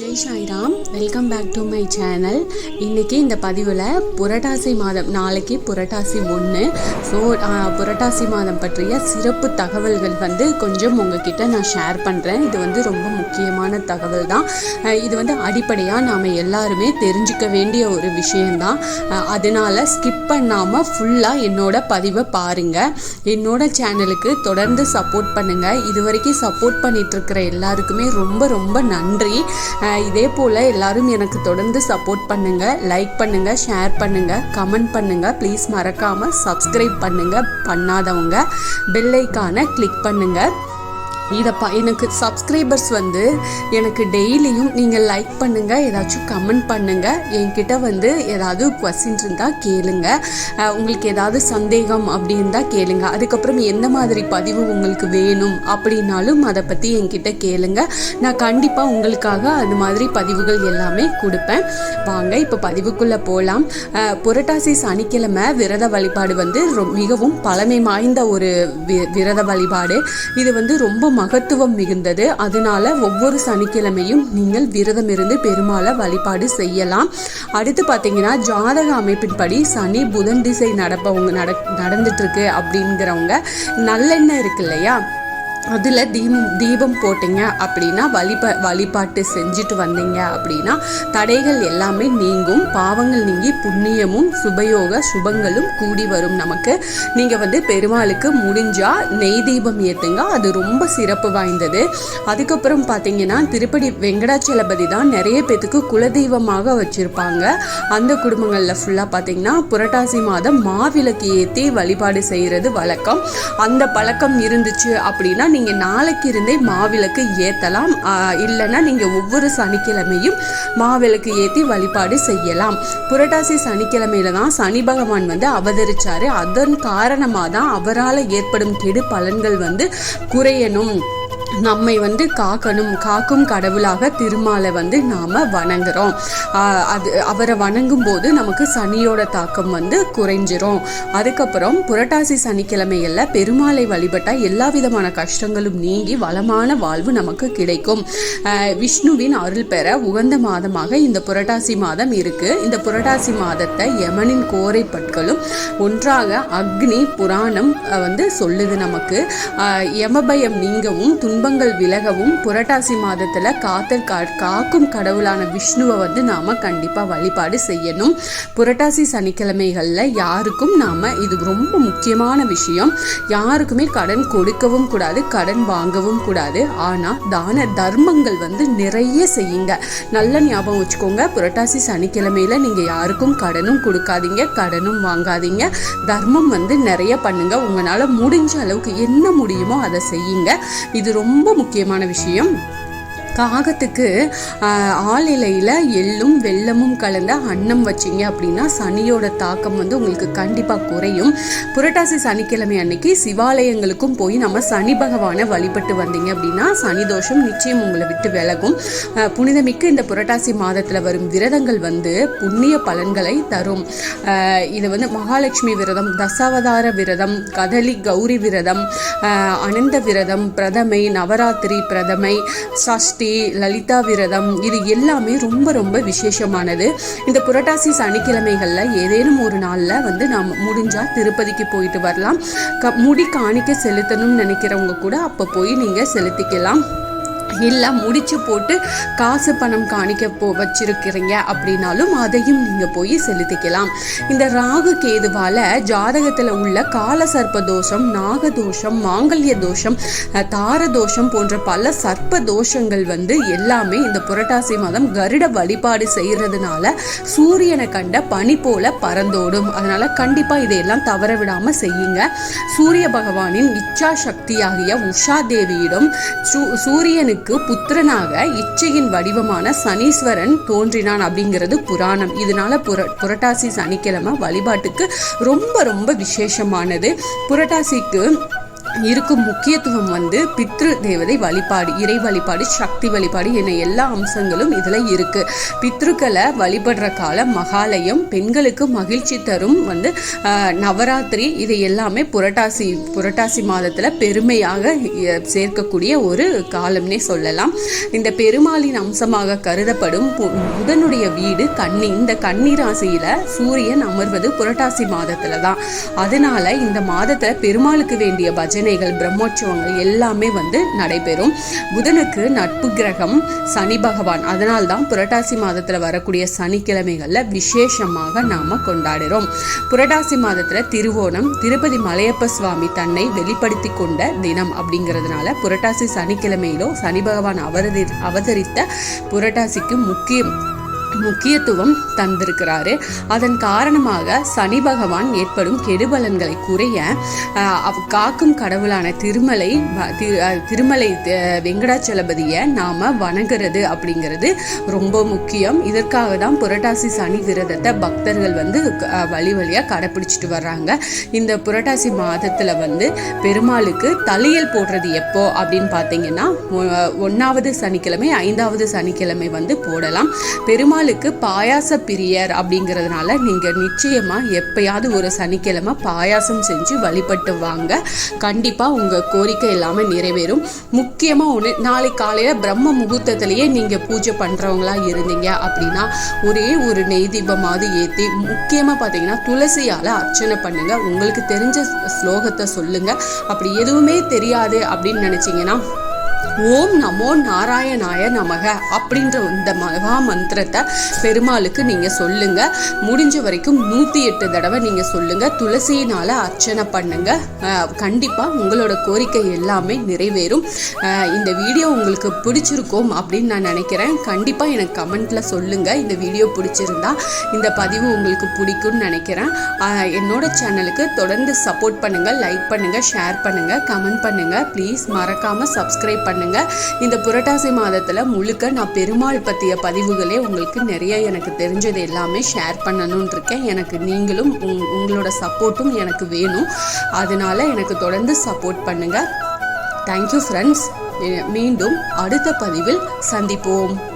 Jai Sairam welcome back to my channel இன்றைக்கி இந்த பதிவில் புரட்டாசி மாதம் நாளைக்கு புரட்டாசி ஒன்று ஸோ புரட்டாசி மாதம் பற்றிய சிறப்பு தகவல்கள் வந்து கொஞ்சம் உங்ககிட்ட நான் ஷேர் பண்ணுறேன் இது வந்து ரொம்ப முக்கியமான தகவல் தான் இது வந்து அடிப்படையாக நாம் எல்லாருமே தெரிஞ்சுக்க வேண்டிய ஒரு விஷயந்தான் அதனால் ஸ்கிப் பண்ணாமல் ஃபுல்லாக என்னோட பதிவை பாருங்கள் என்னோட சேனலுக்கு தொடர்ந்து சப்போர்ட் பண்ணுங்கள் இது வரைக்கும் சப்போர்ட் பண்ணிகிட்ருக்கிற எல்லாருக்குமே ரொம்ப ரொம்ப நன்றி. இதே போல் எல்லாரும் எனக்கு தொடர்ந்து சப்போர்ட் பண்ணுங்கள் லைக் பண்ணுங்கள் ஷேர் பண்ணுங்கள் கமெண்ட் பண்ணுங்கள் ப்ளீஸ் மறக்காமல் சப்ஸ்கிரைப் பண்ணுங்கள் பண்ணாதவங்க. பெல்லைக்கான கிளிக் பண்ணுங்கள் இதப்பா எனக்கு சப்ஸ்கிரைபர்ஸ் வந்து எனக்கு டெய்லியும் நீங்கள் லைக் பண்ணுங்கள் ஏதாச்சும் கமெண்ட் பண்ணுங்கள் என்கிட்ட வந்து ஏதாவது கொஸ்டின் இருந்தால் கேளுங்க. உங்களுக்கு ஏதாவது சந்தேகம் அப்படின்னா கேளுங்க. அதுக்கப்புறம் எந்த மாதிரி பதிவு உங்களுக்கு வேணும் அப்படின்னாலும் அதை பற்றி என்கிட்ட கேளுங்க. நான் கண்டிப்பாக உங்களுக்காக அது மாதிரி பதிவுகள் எல்லாமே கொடுப்பேன். வாங்க இப்போ பதிவுக்குள்ளே போகலாம் புரட்டாசி சனிக்கிழமை விரத வழிபாடு வந்து ரொ- மிகவும் பழமை வாய்ந்த ஒரு வி- விரத வழிபாடு. இது வந்து ரொம்ப மகத்துவம் மிகுந்தது. அதனால ஒவ்வொரு சனிக்கிழமையும் நீங்கள் விரதம் இருந்து பெருமாளை வழிபாடு செய்யலாம். அடுத்து பார்த்தீங்கன்னா ஜாதக அமைப்பின்படி சனி புதன் திசை நடப்பவங்க நட நடந்துட்டு இருக்கு அப்படிங்கிறவங்க நல்லெண்ணெய் இருக்கு இல்லையா? அதில் தீபம் தீபம் போட்டீங்க அப்படின்னா வழிபா வழிபாட்டு செஞ்சுட்டு வந்தீங்க அப்படின்னா தடைகள் எல்லாமே நீங்கும். பாவங்கள் நீங்கி புண்ணியமும் சுபயோக சுபங்களும் கூடி வரும் நமக்கு. நீங்கள் வந்து பெருமாளுக்கு முடிஞ்சால் நெய் தீபம் ஏற்றுங்க அது ரொம்ப சிறப்பு வாய்ந்தது. அதுக்கப்புறம் பார்த்தீங்கன்னா திருப்பதி வெங்கடாச்சலபதி தான் நிறைய பேத்துக்கு குலதெய்வமாக வச்சுருப்பாங்க. அந்த குடும்பங்களில் ஃபுல்லாக பார்த்தீங்கன்னா புரட்டாசி மாதம் மாவிளக்கு ஏற்றி வழிபாடு செய்கிறது வழக்கம். அந்த பழக்கம் இருந்துச்சு அப்படின்னா நீங்கள் நாளைக்கு இருந்தே மாவிளக்கு ஏற்றலாம் இல்லைன்னா நீங்கள் ஒவ்வொரு சனிக்கிழமையும் மாவிளக்கு ஏற்றி வழிபாடு செய்யலாம். புரட்டாசி சனிக்கிழமையில தான் சனி பகவான் வந்து அவதரிச்சாரு. அதன் காரணமாக தான் அவரால் ஏற்படும் கெடு பலன்கள் வந்து குறையணும். நம்மை வந்து காக்கணும் காக்கும் கடவுளாக திருமாலை வந்து நாம் வணங்குறோம். அது அவரை வணங்கும் போது நமக்கு சனியோட தாக்கம் வந்து குறைஞ்சிரும். அதுக்கப்புறம் புரட்டாசி சனிக்கிழமைகளில் பெருமாளை வழிபட்டால் எல்லா விதமான கஷ்டங்களும் நீங்கி வளமான வாழ்வு நமக்கு கிடைக்கும். விஷ்ணுவின் அருள் பெற உகந்த மாதமாக இந்த புரட்டாசி மாதம் இருக்குது இந்த புரட்டாசி மாதத்தை யமனின் கோரை பற்களும் ஒன்றாக அக்னி புராணம் வந்து சொல்லுது நமக்கு. யமபயம் நீங்கவும் துன்பங்கள் விலகவும் புரட்டாசி மாதத்துல காத்தல் கா காக்கும் கடவுளான விஷ்ணுவை வந்து நாம கண்டிப்பா வழிபாடு செய்யணும். புரட்டாசி சனிக்கிழமைகள்ல யாருக்கும் நாம இது ரொம்ப முக்கியமான விஷயம். யாருக்குமே கடன் கொடுக்கவும் கூடாது கடன் வாங்கவும் கூடாது. ஆனா தான தர்மங்கள் வந்து நிறைய செய்யுங்க. நல்ல ஞாபகம் வச்சுக்கோங்க புரட்டாசி சனிக்கிழமையில நீங்க யாருக்கும் கடனும் கொடுக்காதீங்க கடனும் வாங்காதீங்க. தர்மம் வந்து நிறைய பண்ணுங்க. உங்களால முடிஞ்ச அளவுக்கு என்ன முடியுமோ அதை செய்யுங்க. இது ரொம்ப ரொம்ப முக்கியமான விஷயம். காகத்துக்கு ஆஹ், ஆளிலையில் எள்ளும் வெள்ளமும் கலந்த அன்னம் வச்சீங்க அப்படின்னா சனியோட தாக்கம் வந்து உங்களுக்கு கண்டிப்பாக குறையும். புரட்டாசி சனிக்கிழமை அன்னைக்கு சிவாலயங்களுக்கும் போய் நம்ம சனி பகவானை வழிபட்டு வந்தீங்க அப்படின்னா சனி தோஷம் நிச்சயம் உங்களை விட்டு விலகும். புனிதமிக்க இந்த புரட்டாசி மாதத்தில் வரும் விரதங்கள் வந்து புண்ணிய பலன்களை தரும். இது வந்து மகாலட்சுமி விரதம் தசாவதார விரதம் கதலி கௌரி விரதம் அனந்த விரதம் பிரதமை நவராத்திரி பிரதமை சஷ்டி லலிதா விரதம் இது எல்லாமே ரொம்ப ரொம்ப விசேஷமானது. இந்த புரட்டாசி சனிக்கிழமைகளில் ஏதேனும் ஒரு நாளில் வந்து நாம் முடிஞ்சால் திருப்பதிக்கு போயிட்டு வரலாம். க முடி காணிக்க செலுத்தணும்னு நினைக்கிறவங்க கூட அப்போ போய் நீங்கள் செலுத்திக்கலாம். இல்லை முடிச்சு போட்டு காசு பணம் காணிக்க போ வச்சிருக்கிறீங்க அப்படின்னாலும் அதையும் நீங்கள் போய் செலுத்திக்கலாம். இந்த ராகு கேதுவால ஜாதகத்தில் உள்ள கால சர்ப்ப தோஷம் நாக தோஷம் மாங்கல்ய தோஷம் தார தோஷம் போன்ற பல சர்ப்ப தோஷங்கள் வந்து எல்லாமே இந்த புரட்டாசி மாதம் கருட வழிபாடு செய்யறதுனால சூரியனை கண்ட பனி போல பறந்தோடும். அதனால கண்டிப்பா இதையெல்லாம் தவற விடாம செய்யுங்க. சூரிய பகவானின் இச்சா சக்தியாகிய உஷா தேவியிடம் சூ- சூரியனுக்கு புத்திரனாக இச்சையின் வடிவமான சனீஸ்வரன் தோன்றினான் அப்படிங்கிறது புராணம். இதனால புர புரட்டாசி சனிக்கிழமை வழிபாட்டுக்கு ரொம்ப ரொம்ப விசேஷமானது. புரட்டாசிக்கு இருக்கும் முக்கியத்துவம் வந்து பித்ரு தேவதை வழிபாடு இறை வழிபாடு சக்தி வழிபாடு என எல்லா அம்சங்களும் இதில் இருக்கு. பித்ருக்களை வழிபடுற காலம் மகாலயம் பெண்களுக்கு மகிழ்ச்சி தரும் வந்து நவராத்திரி இது எல்லாமே புரட்டாசி புரட்டாசி மாதத்தில் பெருமையாக சேர்க்கக்கூடிய ஒரு காலம்னே சொல்லலாம். இந்த பெருமாளின் அம்சமாக கருதப்படும் பு- புதனுடைய வீடு கன்னி இந்த கன்னி ராசியில் சூரியன் அமர்வது புரட்டாசி மாதத்தில் தான் அதனால இந்த மாதத்தில் பெருமாளுக்கு வேண்டிய பதில் பஜனைகள் பிரம்மோற்சவங்கள் எல்லாமே வந்து நடைபெறும். புதனுக்கு நட்பு கிரகம் சனி பகவான். அதனால் தான் புரட்டாசி மாதத்துல வரக்கூடிய சனிக்கிழமைகள்ல விசேஷமாக நாம கொண்டாடுறோம். புரட்டாசி மாதத்துல திருவோணம் திருப்பதி மலையப்ப சுவாமி தன்னை வெளிப்படுத்தி கொண்ட தினம் அப்படிங்கிறதுனால புரட்டாசி சனிக்கிழமையிலோ சனி பகவான் அவதரி அவதரித்த புரட்டாசிக்கு முக்கியம். முக்கியத்துவம் தந்திருக்கிறாரு. அதன் காரணமாக சனி பகவான் ஏற்படும் கெடுபலன்களை குறைய காக்கும் கடவுளான திருமலை திருமலை வெங்கடாச்சலபதியை நாம வணங்குறது அப்படிங்கிறது ரொம்ப முக்கியம். இதற்காக தான் புரட்டாசி சனி விரதத்தை பக்தர்கள் வந்து வழி வழியாக கடைப்பிடிச்சிட்டு வர்றாங்க. இந்த புரட்டாசி மாதத்தில் வந்து பெருமாளுக்கு தலையல் போடுறது எப்போ அப்படின்னு பார்த்தீங்கன்னா ஒன்றாவது சனிக்கிழமை ஐந்தாவது சனிக்கிழமை வந்து போடலாம். பெருமாள் பெருமாளுக்கு பாயாச பிரியர் அப்படிங்கிறதுனால நீங்கள் நிச்சயமாக எப்பயாவது ஒரு சனிக்கிழமை பாயாசம் செஞ்சு வழிபட்டு வாங்க. கண்டிப்பாக உங்கள் கோரிக்கை எல்லாமே நிறைவேறும். முக்கியமாக ஒன்று நாளை காலையில் பிரம்ம முகூர்த்தத்திலேயே நீங்கள் பூஜை பண்ணுறவங்களா இருந்தீங்க அப்படின்னா ஒரே ஒரு நெய் தீபமாவது ஏற்றி முக்கியமாக பார்த்தீங்கன்னா துளசியால் அர்ச்சனை பண்ணுங்கள் உங்களுக்கு தெரிஞ்ச ஸ்லோகத்தை சொல்லுங்கள் அப்படி எதுவுமே தெரியாது அப்படின்னு நினச்சிங்கன்னா ஓம் நமோ நாராயணாய நமக அப்படின்ற இந்த மகா மந்திரத்தை பெருமாளுக்கு நீங்கள் சொல்லுங்க. முடிஞ்ச வரைக்கும் நூற்றி எட்டு தடவை நீங்கள் சொல்லுங்க. துளசியினால அர்ச்சனை பண்ணுங்க. கண்டிப்பாக கண்டிப்பா உங்களோட கோரிக்கை எல்லாமே நிறைவேறும். இந்த வீடியோ உங்களுக்கு பிடிச்சிருக்கும் அப்படின்னு நான் நினைக்கிறேன். கண்டிப்பா எனக்கு கமெண்ட்ல சொல்லுங்க. இந்த வீடியோ பிடிச்சிருந்தா இந்த பதிவு உங்களுக்கு பிடிக்கும்னு நினைக்கிறேன். என்னோட சேனலுக்கு தொடர்ந்து சப்போர்ட் பண்ணுங்க லைக் பண்ணுங்க ஷேர் பண்ணுங்க கமெண்ட் பண்ணுங்க. ப்ளீஸ் மறக்காம சப்ஸ்கிரைப் பண்ணுங்க. இந்த புரட்டாசி மாதத்துல முழுக்க நான் பெருமாள் பற்றிய பதிவுகளே உங்களுக்கு நிறைய எனக்கு தெரிஞ்சது எல்லாமே ஷேர் பண்ணணும்னு இருக்கேன். எனக்கு நீங்களும் உங்- உங்களோட சப்போர்ட்டும் எனக்கு வேணும். அதனால எனக்கு தொடர்ந்து சப்போர்ட் பண்ணுங்க. தேங்க்யூ ஃப்ரெண்ட்ஸ் மீண்டும் அடுத்த பதிவில் சந்திப்போம்.